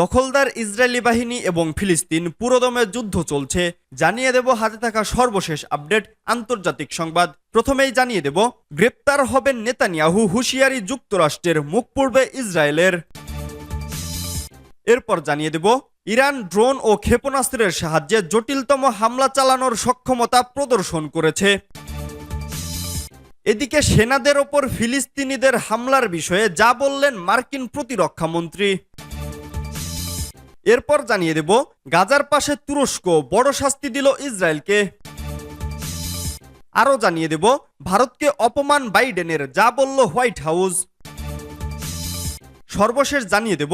দখলদার ইসরায়েলি বাহিনী এবং ফিলিস্তিন পুরোদমে যুদ্ধ চলছে। জানিয়ে দেব হাতে থাকা সর্বশেষ আপডেট আন্তর্জাতিক সংবাদ। প্রথমেই জানিয়ে দেব, গ্রেপ্তার হবেন নেতানিয়াহু হুঁশিয়ারি যুক্তরাষ্ট্রের, মুখ পূর্বে ইসরায়েলের। এরপর জানিয়ে দেব, ইরান ড্রোন ও ক্ষেপণাস্ত্রের সাহায্যে জটিলতম হামলা চালানোর সক্ষমতা প্রদর্শন করেছে। এদিকে সেনাদের ওপর ফিলিস্তিনিদের হামলার বিষয়ে যা বললেন মার্কিন প্রতিরক্ষা মন্ত্রী। এরপর জানিয়ে দেব, গাজার পাশে তুরস্ক বড় শাস্তি দিল ইসরায়েলকে। আরও জানিয়ে দেব, ভারতকে অপমান বাইডেনের, যা বলল হোয়াইট হাউস। সর্বশেষ জানিয়ে দেব,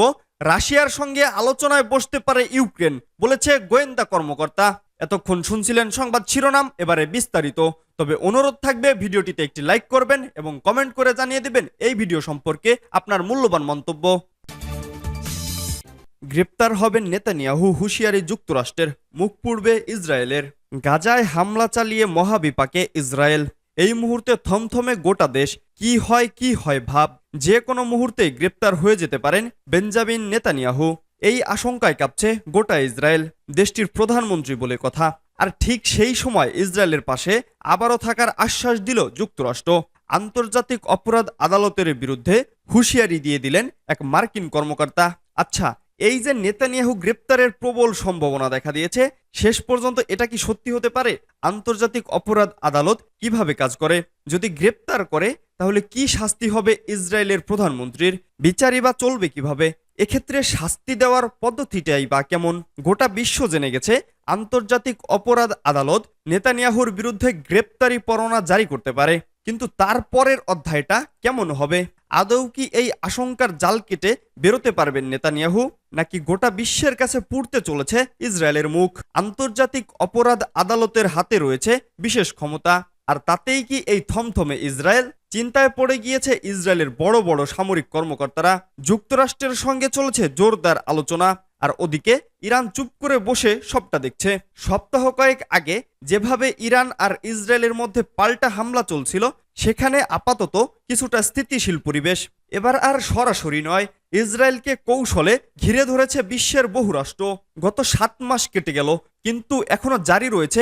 রাশিয়ার সঙ্গে আলোচনায় বসতে পারে ইউক্রেন, বলেছে গোয়েন্দা কর্মকর্তা। এতক্ষণ শুনছিলেন সংবাদ শিরোনাম, এবারে বিস্তারিত। তবে অনুরোধ থাকবে, ভিডিওটিতে একটি লাইক করবেন এবং কমেন্ট করে জানিয়ে দেবেন এই ভিডিও সম্পর্কে আপনার মূল্যবান মন্তব্য। গ্রেপ্তার হবেন নেতানিয়াহু হুঁশিয়ারি যুক্তরাষ্ট্রের, মুখ পূর্বে ইসরায়েলের। গাজায় হামলা চালিয়ে মহাবিপাকে ইসরায়েল। এই মুহূর্তে থমথমে গোটা দেশ, কি হয় কি হয় ভাব, যে কোনো মুহূর্তেই গ্রেপ্তার হয়ে যেতে পারেন বেঞ্জামিন নেতানিয়াহু। এই আশঙ্কায় কাঁপছে গোটা ইসরায়েল, দেশটির প্রধানমন্ত্রী বলে কথা। আর ঠিক সেই সময় ইসরায়েলের পাশে আবারও থাকার আশ্বাস দিল যুক্তরাষ্ট্র। আন্তর্জাতিক অপরাধ আদালতের বিরুদ্ধে হুঁশিয়ারি দিয়ে দিলেন এক মার্কিন কর্মকর্তা। আচ্ছা এই যে নেতানিয়াহু গ্রেপ্তারের প্রবল সম্ভাবনা দেখা দিয়েছে, শেষ পর্যন্ত এটা কি সত্যি হতে পারে? আন্তর্জাতিক অপরাধ আদালত কীভাবে কাজ করে? যদি গ্রেপ্তার করে, তাহলে কি শাস্তি হবে ইসরায়েলের প্রধানমন্ত্রীর? বিচারই বা চলবে কীভাবে? এক্ষেত্রে শাস্তি দেওয়ার পদ্ধতিটাই বা কেমন? গোটা বিশ্ব জেনে গেছে, আন্তর্জাতিক অপরাধ আদালত নেতানিয়াহুর বিরুদ্ধে গ্রেপ্তারি পরোয়ানা জারি করতে পারে। কিন্তু তারপরের অধ্যায়টা কেমন হবে? আদৌ কি এই আশঙ্কার জাল কেটে বেরোতে পারবেন নেতানিয়াহু? নাকি গোটা বিশ্বের কাছে পুড়তে চলেছে ইসরায়েলের মুখ? আন্তর্জাতিক অপরাধ আদালতের হাতে রয়েছে বিশেষ ক্ষমতা। আর তাতেই কি এই থমথমে ইসরায়েল? চিন্তায় পড়ে গিয়েছে ইসরায়েলের বড় বড় সামরিক কর্মকর্তারা। যুক্তরাষ্ট্রের সঙ্গে চলেছে জোরদার আলোচনা। আর ওদিকে ইরান চুপ করে বসে সবটা দেখছে। সপ্তাহ কয়েক আগে যেভাবে ইরান আর ইসরায়েলের মধ্যে পাল্টা হামলা চলছিল, সেখানে আপাতত কিছুটা স্থিতিশীল পরিবেশ। এবার আর সরাসরি নয়, ইসরায়েলকে কৌশলে ঘিরে ধরেছে বিশ্বের বহু রাষ্ট্র। গত সাত মাস কেটে গেল, কিন্তু এখনও জারি রয়েছে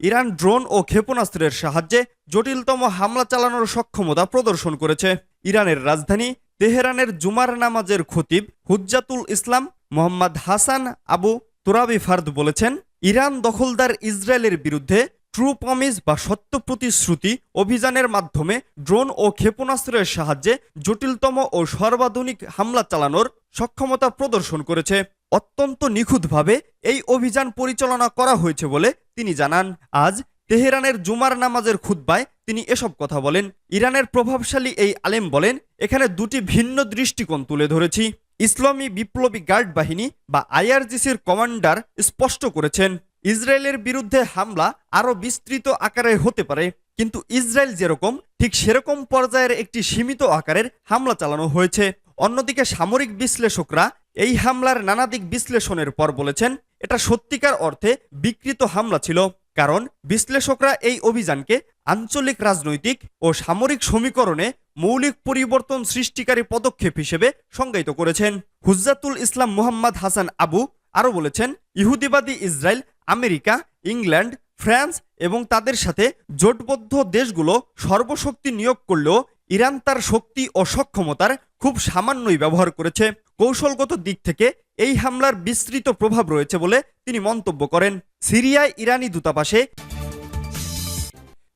ইরান ড্রোন ও ক্ষেপণাস্ত্রের সাহায্যে জটিলতম হামলা চালানোর সক্ষমতা প্রদর্শন করেছে। ইরানের রাজধানী তেহরানের জুমার নামাজের খতিব হুজ্জাতুল ইসলাম মোহাম্মদ হাসান আবু তুরাবি ফার্দ বলেছেন, ইরান দখলদার ইসরায়েলের বিরুদ্ধে ট্রু প্রমিস বা সত্য প্রতিশ্রুতি অভিযানের মাধ্যমে ড্রোন ও ক্ষেপণাস্ত্রের সাহায্যে জটিলতম ও সর্বাধুনিক হামলা চালানোর সক্ষমতা প্রদর্শন করেছে। অত্যন্ত নিখুঁতভাবে এই অভিযান পরিচালনা করা হয়েছে বলে তিনি জানান। আজ তেহরানের জুমার নামাজের খুদ্বায় তিনি এসব কথা বলেন। ইরানের প্রভাবশালী এই আলেম বলেন, এখানে দুটি ভিন্ন দৃষ্টিকোণ তুলে ধরেছি। ইসলামী বিপ্লবী গার্ড বাহিনী বা আইআরজিসির কমান্ডার স্পষ্ট করেছেন, ইসরায়েলের বিরুদ্ধে হামলা আরও বিস্তৃত আকারে হতে পারে, কিন্তু ইসরায়েল যেরকম, ঠিক সেরকম পর্যায়ের একটি সীমিত আকারের হামলা চালানো হয়েছে। অন্যদিকে সামরিক বিশ্লেষকরা এই হামলার নানা দিক বিশ্লেষণের পর বলেছেন, এটা সত্যিকার অর্থে বিকৃত হামলা ছিল। কারণ বিশ্লেষকরা এই অভিযানকে আঞ্চলিক রাজনৈতিক ও সামরিক সমীকরণে মৌলিক পরিবর্তন সৃষ্টিকারী পদক্ষেপ হিসেবে সংজ্ঞায়িত করেছেন। হুজ্জাতুল ইসলাম মুহাম্মদ হাসান আবু আরও বলেছেন, ইহুদিবাদী ইসরায়েল, আমেরিকা, ইংল্যান্ড, ফ্রান্স এবং তাদের সাথে জোটবদ্ধ দেশগুলো সর্বশক্তি নিয়োগ করলেও ইরান তার শক্তি ও সক্ষমতার খুব সামান্যই ব্যবহার করেছে। কৌশলগত দিক থেকে এই হামলার বিস্তৃত প্রভাব রয়েছে বলে তিনি মন্তব্য করেন। সিরিয়ায় ইরানি দূতাবাসে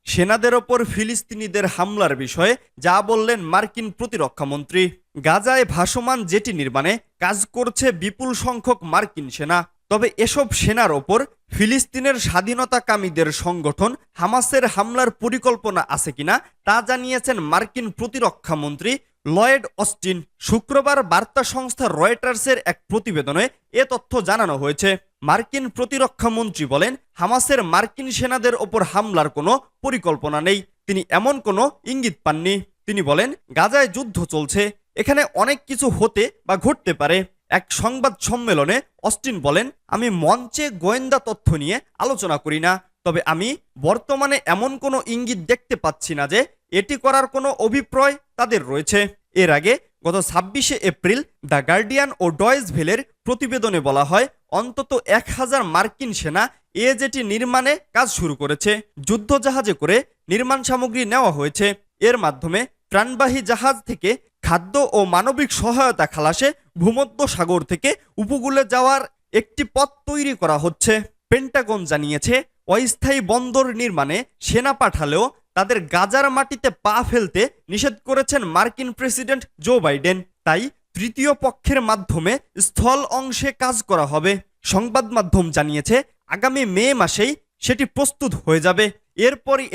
সেনাদের ওপর ফিলিস্তিনিদের হামলার বিষয়ে যা বললেন মার্কিন প্রতিরক্ষামন্ত্রী গাজায় ভাসমান জেটি নির্মাণে কাজ করছে বিপুল সংখ্যক মার্কিন সেনা। তবে এসব সেনার ওপর ফিলিস্তিনের স্বাধীনতাকামীদের সংগঠন হামাসের হামলার পরিকল্পনা আছে কিনা তা জানিয়েছেন মার্কিন প্রতিরক্ষামন্ত্রী লয়েড অস্টিন শুক্রবার বার্তা সংস্থা রয়টার্সের এক প্রতিবেদনে এ তথ্য জানানো হয়েছে। মার্কিন প্রতিরক্ষা মন্ত্রী বলেন, হামাসের মার্কিন সেনাদের ওপর হামলার কোনো পরিকল্পনা নেই। তিনি এমন কোনো ইঙ্গিত পাননি। তিনি বলেন, গাজায় যুদ্ধ চলছে। এখানে অনেক কিছু হতে বা ঘটতে পারে। এক সংবাদ সম্মেলনে অস্টিন বলেন, আমি মঞ্চে গোয়েন্দা তথ্য নিয়ে আলোচনা করি না। তবে আমি বর্তমানে এমন কোনো ইঙ্গিত দেখতে পাচ্ছি না যে এটি করার কোনো অভিপ্রায় তাদের রয়েছে। এর আগে গত ছাব্বিশে এপ্রিল দ্য গার্ডিয়ান ও ডয়েস ভেলের প্রতিবেদনে বলা হয়, অন্তত এক হাজার মার্কিন সেনা এজেটি নির্মাণে কাজ শুরু করেছে। যুদ্ধজাহাজে করে নির্মাণ সামগ্রী নেওয়া হয়েছে। এর মাধ্যমে প্রাণবাহী জাহাজ থেকে খাদ্য ও মানবিক সহায়তা খালাসে ভূমধ্য সাগর থেকে উপকূলে যাওয়ার একটি পথ তৈরি করা হচ্ছে। পেন্টাগন জানিয়েছে অস্থায়ী বন্দর নির্মাণে সেনা পাঠালেও তাদের গাজার মাটিতে পা ফেলতে নিষেধ করেছেন মার্কিন প্রেসিডেন্ট জো বাইডেন। তাই তৃতীয় পক্ষের মাধ্যমে স্থল অংশে কাজ করা হবে। সংবাদ মাধ্যম জানিয়েছে, আগামী মে মাসেই সেটি প্রস্তুত হয়ে যাবে। এরপরই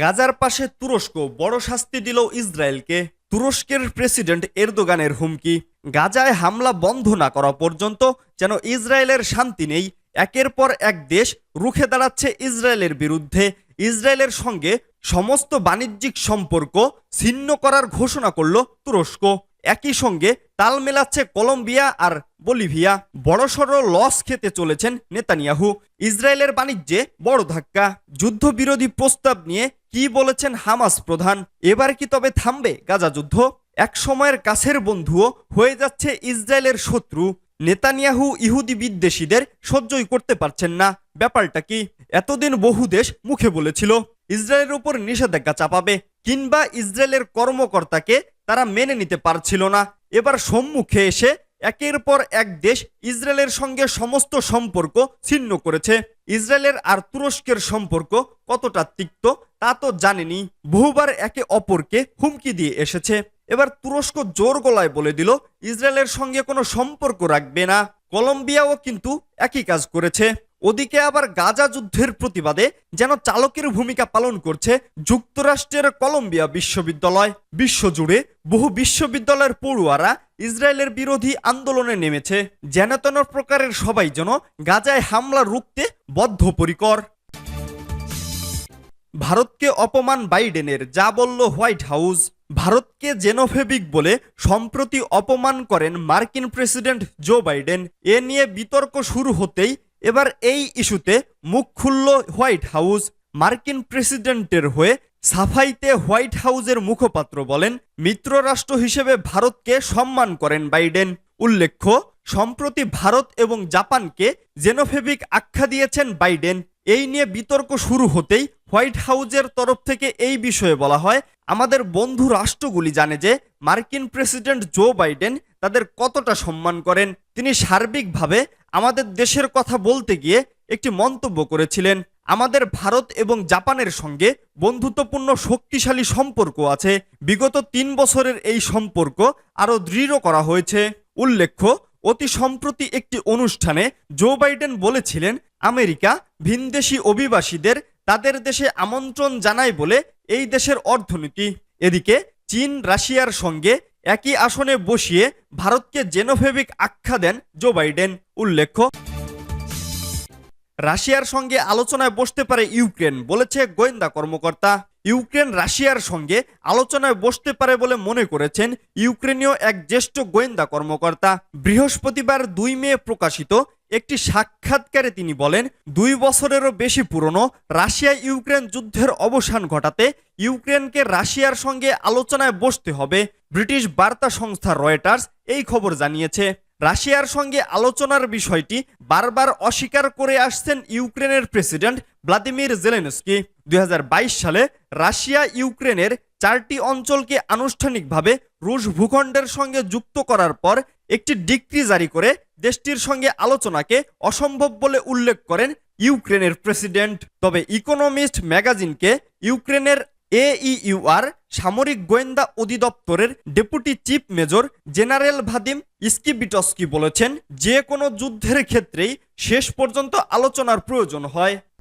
গাজার পাশে তুরস্ক বড় শাস্তি দিল ইসরায়েলকে। তুরস্কের প্রেসিডেন্ট এরদোগানের হুমকি। গাজায় হামলা বন্ধ না করা পর্যন্ত যেন ইসরায়েলের শান্তি নেই একের পর এক দেশ রুখে দাঁড়াচ্ছে ইসরায়েলের বিরুদ্ধে। ইসরায়েলের সঙ্গে সমস্ত বাণিজ্যিক সম্পর্ক ছিন্ন করার ঘোষণা করল তুরস্ক। একই সঙ্গে তাল মেলাচ্ছে কলম্বিয়া আর বলিভিয়া। বড়সড় লস খেতে চলেছেন নেতানিয়াহু। ইসরায়েলের বাণিজ্যে বড় ধাক্কা। যুদ্ধবিরোধী প্রস্তাব নিয়ে কি বলেছেন হামাস প্রধান? এবার কি তবে থামবে গাজা যুদ্ধ? এক সময়ের কাছের বন্ধুও হয়ে যাচ্ছে ইসরায়েলের শত্রু। নেতানিয়াহু ইহুদি বিদ্বেষীদের সহ্যই করতে পারছেন না। ব্যাপারটা কি? এতদিন বহু দেশ মুখে বলেছিল, ইসরায়েলের উপর নিষেধাজ্ঞা চাপাবে কিংবা ইসরায়েলের কর্মকর্তাকে তারা মেনে নিতে পারছিল না। এবার সম্মুখে এসে একের পর এক দেশ ইসরায়েলের সঙ্গে সমস্ত সম্পর্ক ছিন্ন করেছে। ইসরায়েলের আর তুরস্কের সম্পর্ক কতটা তিক্ত তা তো জানেনি। বহুবার একে অপরকে হুমকি দিয়ে এসেছে। এবার তুরস্ক জোর গলায় বলে দিল, ইসরায়েলের সঙ্গে কোনো সম্পর্ক রাখবে না। কলম্বিয়াও কিন্তু একই কাজ করেছে। ওদিকে আবার গাজা যুদ্ধের প্রতিবাদে যেন চালকের ভূমিকা পালন করছে যুক্তরাষ্ট্রের কলম্বিয়া বিশ্ববিদ্যালয়। বিশ্বজুড়ে বহু বিশ্ববিদ্যালয়ের পড়ুয়ারা ইসরায়েলের বিরোধী আন্দোলনে নেমেছে যেন তেন প্রকারের সবাই যেন গাজায় হামলা রুখতে বদ্ধপরিকর। ভারতকে অপমান বাইডেনের, যা বলল হোয়াইট হাউস। ভারতকে জেনোফেবিক বলে সম্প্রতি অপমান করেন মার্কিন প্রেসিডেন্ট জো বাইডেন। এ নিয়ে বিতর্ক শুরু হতেই এবার এই ইস্যুতে মুখ খুলল হোয়াইট হাউস। মার্কিন প্রেসিডেন্টের হয়ে সাফাইতে হোয়াইট হাউসের মুখপাত্র বলেন, মিত্ররাষ্ট্র হিসেবে ভারতকে সম্মান করেন বাইডেন। উল্লেখ্য, সম্প্রতি ভারত এবং জাপানকে জেনোফেবিক আখ্যা দিয়েছেন বাইডেন। এই নিয়ে বিতর্ক শুরু হতেই হোয়াইট হাউজের তরফ থেকে এই বিষয়ে বলা হয় আমাদের বন্ধু রাষ্ট্রগুলি জানে যে মার্কিন প্রেসিডেন্ট জো বাইডেন তাদের কতটা সম্মান করেন, তিনি সার্বিকভাবে আমাদের দেশের কথা বলতে গিয়ে একটি মন্তব্য করেছিলেন। আমাদের ভারত এবং জাপানের সঙ্গে বন্ধুত্বপূর্ণ শক্তিশালী সম্পর্ক আছে। বিগত তিন বছরের এই সম্পর্ক আরও দৃঢ় করা হয়েছে। উল্লেখ্য, অতি সম্প্রতি একটি অনুষ্ঠানে জো বাইডেন বলেছিলেন, আমেরিকা ভিনদেশি অভিবাসীদের তাদের দেশে আমন্ত্রণ জানায় বলে এই দেশের অর্থনীতি। এদিকে চীন, রাশিয়ার সঙ্গে একই আসনে বসিয়ে ভারতকে জেনোফেবিক আখ্যা দেন জো বাইডেন, উল্লেখ্য। রাশিয়ার সঙ্গে আলোচনায় বসতে পারে ইউক্রেন, বলেছে গোয়েন্দা কর্মকর্তা। ইউক্রেন, রাশিয়ার সঙ্গে আলোচনায় বসতে পারে বলে মনে করেছেন ইউক্রেনীয় এক জ্যেষ্ঠ গোয়েন্দা কর্মকর্তা। বৃহস্পতিবার দুই মে প্রকাশিত একটি সাক্ষাৎকারে তিনি বলেন, দুই বছরেরও বেশি পুরনো রাশিয়া ইউক্রেন যুদ্ধের অবসান ঘটাতে ইউক্রেনকে রাশিয়ার সঙ্গে আলোচনায় বসতে হবে, ব্রিটিশ বার্তা সংস্থা রয়টার্স এই খবর জানিয়েছে। রাশিয়ার সঙ্গে আলোচনার বিষয়টি বারবার অস্বীকার করে আসছেন ইউক্রেনের প্রেসিডেন্ট ভ্লাদিমির জেলেনস্কি। দুই হাজার বাইশ সালে রাশিয়া ইউক্রেনের চারটি অঞ্চলকে আনুষ্ঠানিকভাবে রুশ ভূখণ্ডের সঙ্গে যুক্ত করার পর একটি ডিক্রি জারি করে দেশটির সঙ্গে আলোচনাকে অসম্ভব বলে উল্লেখ করেন ইউক্রেনের প্রেসিডেন্ট। তবে ইকোনমিস্ট ম্যাগাজিনকে ইউক্রেনের এইইউআর সামরিক গোয়েন্দা অধিদপ্তরের deputy chief major general Vadim Skibitsky বলেছেন, যে কোনো যুদ্ধের ক্ষেত্রেই শেষ পর্যন্ত আলোচনার প্রয়োজন হয়।